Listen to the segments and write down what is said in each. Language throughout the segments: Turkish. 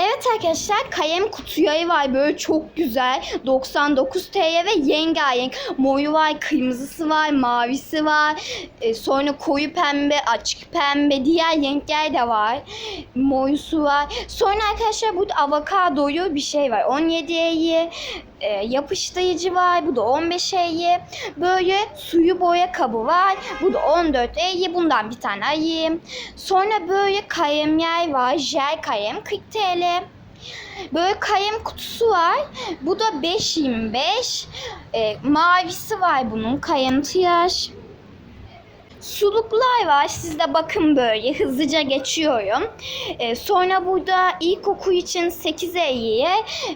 Evet arkadaşlar kalem kutu yayı var böyle çok güzel. 99 TL ve yengayenk. Moru var kırmızısı var mavisi var. E, sonra koyu pembe açık pembe diğer renkler de var. Morusu var. Sonra arkadaşlar burada avokadoyu bir şey var. 17 iyi e, yapıştırıcı var bu da 15 iyi böyle suyu boya kabı var bu da 14 iyi bundan bir tane ayım sonra böyle kalemler var jel kalem 40 TL Böyle kalem kutusu var. Bu da 5.25. E, mavisi var bunun. Kalem tıraş. Suluklar var. Siz de bakın böyle hızlıca geçiyorum. E, sonra burada ilkokul için 8.50'ye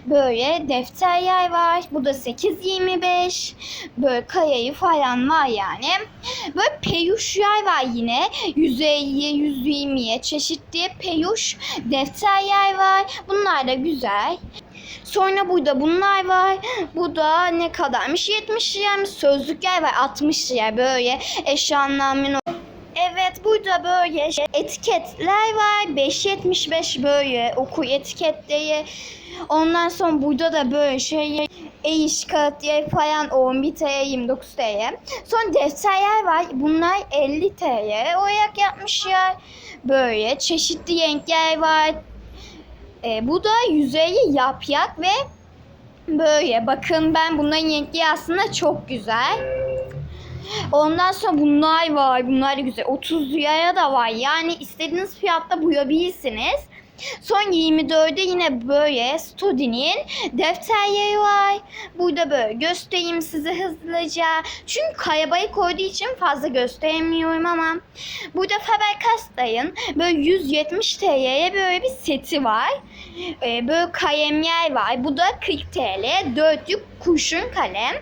böyle defter yer var. Bu da 8.25. Böyle kayayı falan var yani. Böyle peyuş yer var yine. 150'ye 120'ye çeşitli peyuş defter yer var. Bunlar da güzel. Sonra burada bunlar var. Bu da ne kadarmış? 70 liraymış. Sözlükler var 60 lira böyle eşyalanmanın Evet burada böyle etiketler var. 5.75 böyle okul etiketleri. Ondan sonra burada da böyle şey eyiş kağıtları falan 11 TL 29 TL. Sonra defterler var. Bunlar 50 TL. Olarak yapmışlar. Böyle çeşitli renkler var. E, bu da yüzeyi yapyak ve böyle. Bakın ben bunların renkli aslında çok güzel. Ondan sonra bunlar var. Bunlar da güzel. 30 liraya da var. Yani istediğiniz fiyatta boyayabilirsiniz. Son 24'de yine böyle Studi'nin defterleri var. Burada böyle göstereyim size hızlıca. Çünkü karabayı koyduğu için fazla gösteremiyorum ama. Burada Faber-Castell'in böyle 170 TL'ye böyle bir seti var. Ee, böyle kalemler var. Bu da 40 TL. Dörtlük kurşun kalem.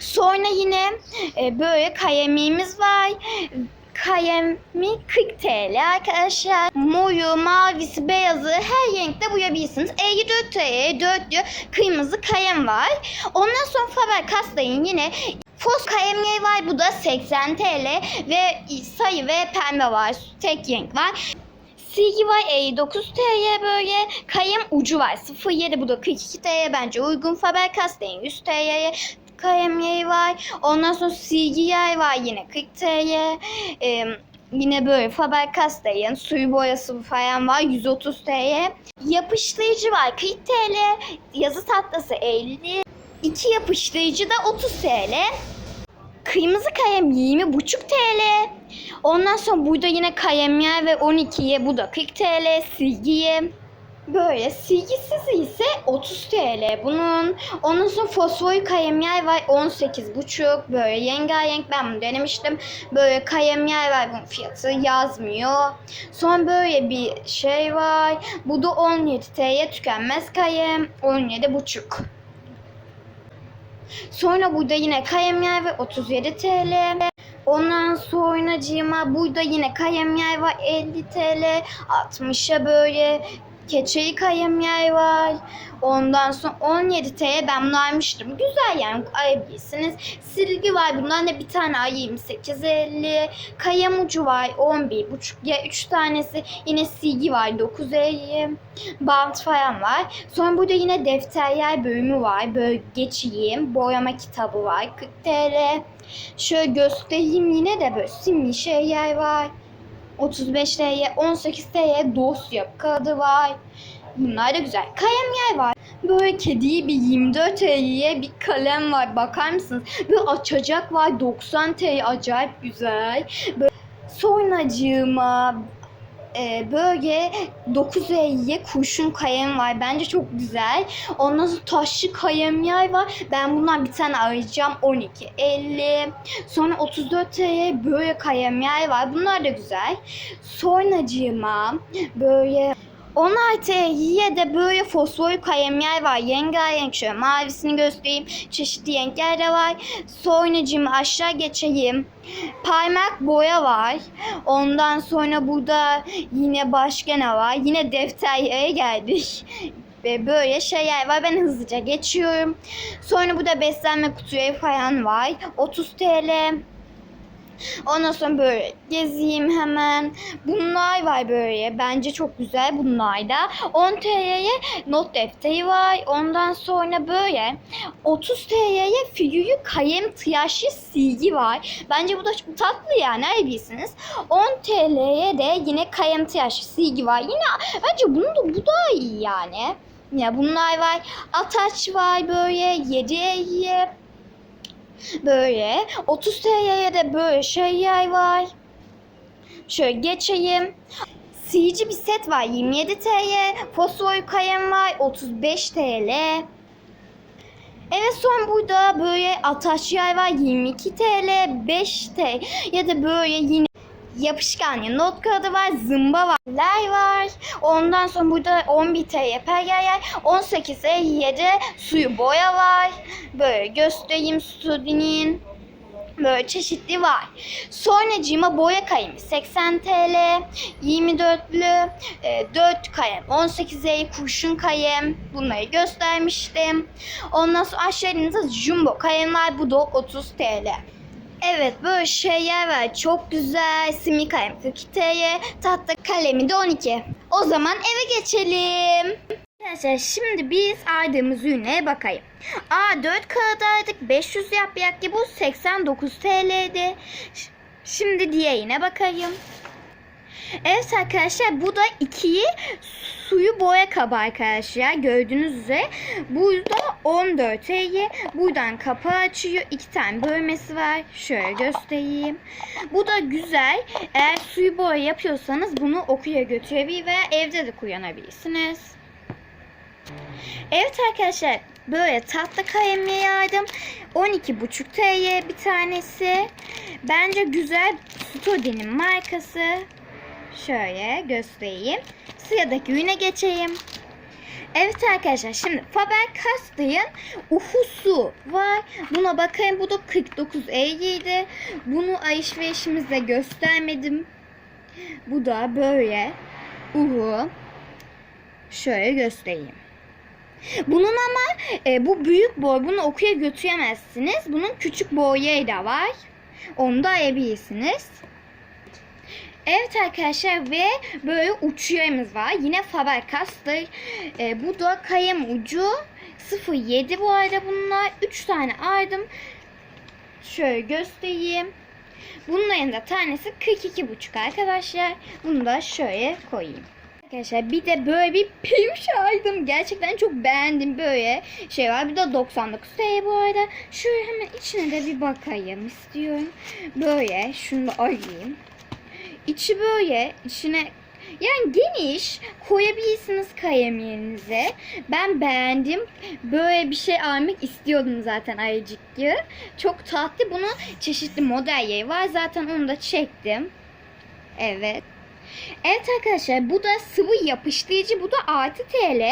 Sonra yine e, böyle kalemimiz var. Kalemi 40 TL arkadaşlar. Moru, mavisi, beyazı her renkte boyayabilirsiniz. 54 TL dörtlü kırmızı kalem var. Ondan sonra Faber-Castell'in yine Fos kalemleri var. Bu da 80 TL ve sayı ve pembe var. Tek renk var. Silgi var 59 TL böyle. Kalem ucu var 07 bu da 42 TL bence uygun. Faber-Castell'in 100 TL'ye kalemleri var. Ondan sonra yer var yine 40 TL. Ee, yine böyle Faber-Castell'in suyu boyası falan var 130 TL. Yapıştırıcı var 40 TL. Yazı tahtası 50. İki yapıştırıcı da 30 TL. Kırmızı kalem 20,5 TL. Ondan sonra burada yine kalemler ve 12'ye bu da 40 TL silgiye. Böyle silgisiz ise 30 TL bunun. Ondan sonra fosfor kalemler var 18,5 böyle yengayenk ben bunu denemiştim. Böyle kalemler var bunun fiyatı yazmıyor. Sonra böyle bir şey var. Bu da 17 TL tükenmez kalem 17,5. Sonra burada yine kalemler ve 37 TL. Ondan sonra cima burada yine kalemler var 50 TL. 60'a böyle keçeli kalemler var. Ondan sonra 17 TL ben bunu almıştım. Güzel yani alabilirsiniz. Silgi var. Bundan da bir tane ayayım 8.50. Kalem ucu var 11.5 ya 3 tanesi. Yine silgi var 9.50. Bant falan var. Sonra burada yine defterler bölümü var. Böyle geçeyim. Boyama kitabı var 40 TL. Şöyle göstereyim yine de böyle simli şeyler var. 35 TL, 18 TL dosya kağıdı var. Bunlar da güzel. Kalemler var. Böyle kediyi bir 24 TL'ye bir kalem var. Bakar mısınız? Böyle açacak var 90 TL. Acayip güzel. Böyle sonracığıma e, böyle 950'ye kurşun kalem var. Bence çok güzel. Ondan sonra taşlı kalemler var. Ben bundan bir tane arayacağım. 12.50. Sonra 34 TL böyle kalemler var. Bunlar da güzel. Sonracığıma böyle 16 TL'ye de böyle fosfor kalemler var. Yengayenk şöyle mavisini göstereyim. Çeşitli renkler de var. Sonracığıma aşağı geçeyim. Parmak boya var. Ondan sonra burada yine başka ne var? Yine defterlere geldik. Ve böyle şeyler var. Ben hızlıca geçiyorum. Sonra burada beslenme kutuları falan var. 30 TL. Ondan sonra böyle gezeyim hemen. Bunlar var böyle. Bence çok güzel bunlar da. 10 TL'ye not defteri var. Ondan sonra böyle 30 TL'ye figürü kalem tıraşlı silgi var. Bence bu da çok tatlı yani bilirsiniz. 10 TL'ye de yine kalem tıraşlı silgi var. Yine bence bunu da bu da iyi yani. Ya bunlar var. Ataç var böyle 7'ye böyle 30 TL'ye de böyle şeyler var. Şöyle geçeyim. Silci bir set var 27 TL. Fosfor kalem var 35 TL. Evet son burada böyle ataç yay var 22 TL 5 TL ya da böyle yine yapışkan ya not kağıdı var zımba var lay var ondan sonra burada 11 TL pergel yay 18 7 suyu boya var böyle göstereyim studinin böyle çeşitli var. Sonracığıma boya kalemi 80 TL, 24'lü e, 4 kalem, 18 el kurşun kalem bunları göstermiştim. Ondan sonra aşağıda jumbo kalem var bu da 30 TL. Evet böyle şeyler var. Çok güzel. Simi kalem 42 TL. Kalemi de 12. O zaman eve geçelim. Arkadaşlar şimdi biz aldığımız ürüne bakayım. A 4 kağıt aldık. 500 yapacak ki bu 89 TL'di. Şimdi diğerine bakayım. Evet arkadaşlar bu da ikiyi suyu boya kabı arkadaşlar. Gördüğünüz üzere burada 14 TL. Buradan kapağı açıyor. iki tane bölmesi var. Şöyle göstereyim. Bu da güzel. Eğer suyu boya yapıyorsanız bunu okuya götürebilir veya evde de kullanabilirsiniz. Evet arkadaşlar böyle tahta kalemle yardım 12,5 TL bir tanesi. Bence güzel Studi'nin markası. Şöyle göstereyim. Sıradaki ürüne geçeyim. Evet arkadaşlar şimdi Faber-Castell'in uhusu var. Buna bakayım bu da 49.50'ydi. Bunu alışverişimizde göstermedim. Bu da böyle uhu. Şöyle göstereyim. Bunun ama e, bu büyük boy bunu okuya götüremezsiniz. Bunun küçük boyu da var. Onu da alabilirsiniz. Evet arkadaşlar ve böyle uçuyemiz var. Yine Faber-Castell. E, bu da kalem ucu 07 bu arada bunlar. 3 tane aldım. Şöyle göstereyim. Bunların da tanesi 42,5 arkadaşlar. Bunu da şöyle koyayım. Arkadaşlar bir de böyle bir peluş aldım. Gerçekten çok beğendim böyle şey var. Bir de 99 TL bu arada. Şöyle hemen içine de bir bakayım istiyorum. Böyle şunu da alayım. İçi böyle içine yani geniş koyabilirsiniz kalem. Ben beğendim. Böyle bir şey almak istiyordum zaten ayıcıklı. Çok tatlı. Bunun çeşitli modelleri var. Zaten onu da çektim. Evet. Evet arkadaşlar bu da sıvı yapıştırıcı. Bu da artı TL.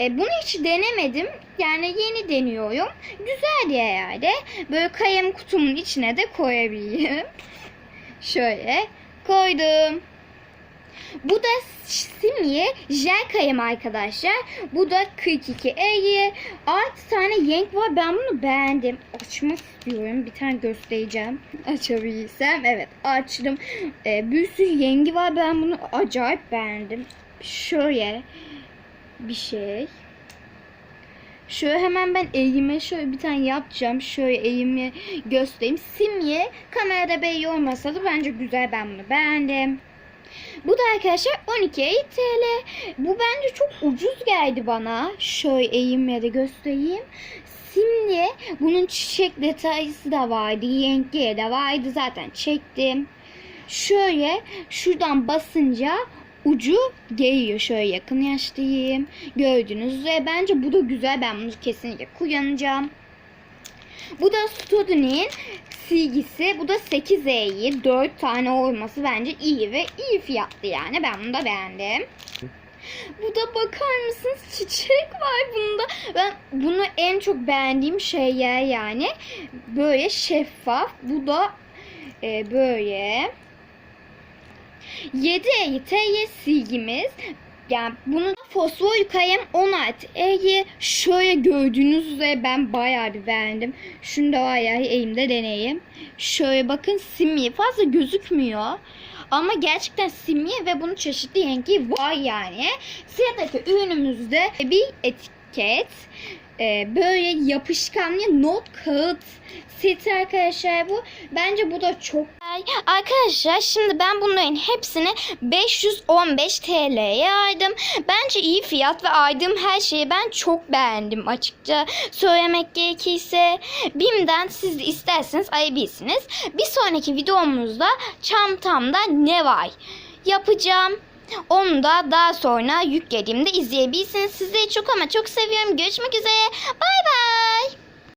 E, bunu hiç denemedim. Yani yeni deniyorum. Güzel diye herhalde. Böyle kalem kutumun içine de koyabilirim. Şöyle koydum. Bu da simye jel kalem arkadaşlar. Bu da 42 50. 6 tane renk var. Ben bunu beğendim. Açmak istiyorum. Bir tane göstereceğim. Açabilirsem. Evet açtım. Ee, bir sürü rengi var. Ben bunu acayip beğendim. Şöyle bir şey. Şöyle hemen ben elime şöyle bir tane yapacağım. Şöyle elimi göstereyim. Simye kamerada belli olmasa da bence güzel. Ben bunu beğendim. Bu da arkadaşlar 12 TL. Bu bence çok ucuz geldi bana. Şöyle eğimle de göstereyim. Şimdi bunun çiçek detaylısı da vardı. Renkli de vardı. Zaten çektim. Şöyle şuradan basınca ucu geliyor. Şöyle yakın yaştayım. Gördüğünüz üzere bence bu da güzel. Ben bunu kesinlikle kullanacağım. Bu da Studinin silgisi. Bu da 8 E'yi 4 tane olması bence iyi ve iyi fiyatlı yani. Ben bunu da beğendim. Bu da bakar mısınız çiçek var bunda. Ben bunu en çok beğendiğim şeyler yani. Böyle şeffaf. Bu da e, böyle 7 EYT silgimiz. Yani bunun fosfor kalem 16 E'yi şöyle gördüğünüz üzere ben bayağı bir beğendim. Şunu da ya elimde deneyeyim. Şöyle bakın simli fazla gözükmüyor. Ama gerçekten simli ve bunun çeşitli rengi var yani. Sıradaki ürünümüzde bir etiket. Ee, böyle yapışkanlı not kağıt seti arkadaşlar bu. Bence bu da çok Arkadaşlar şimdi ben bunların hepsini 515 TL'ye aldım. Bence iyi fiyat ve aldığım her şeyi ben çok beğendim açıkça. Söylemek gerekirse BİM'den siz de isterseniz alabilirsiniz. Bir sonraki videomuzda çantamda ne var yapacağım. Onu da daha sonra yüklediğimde izleyebilirsiniz. Sizleri çok ama çok seviyorum. Görüşmek üzere. Bay bay.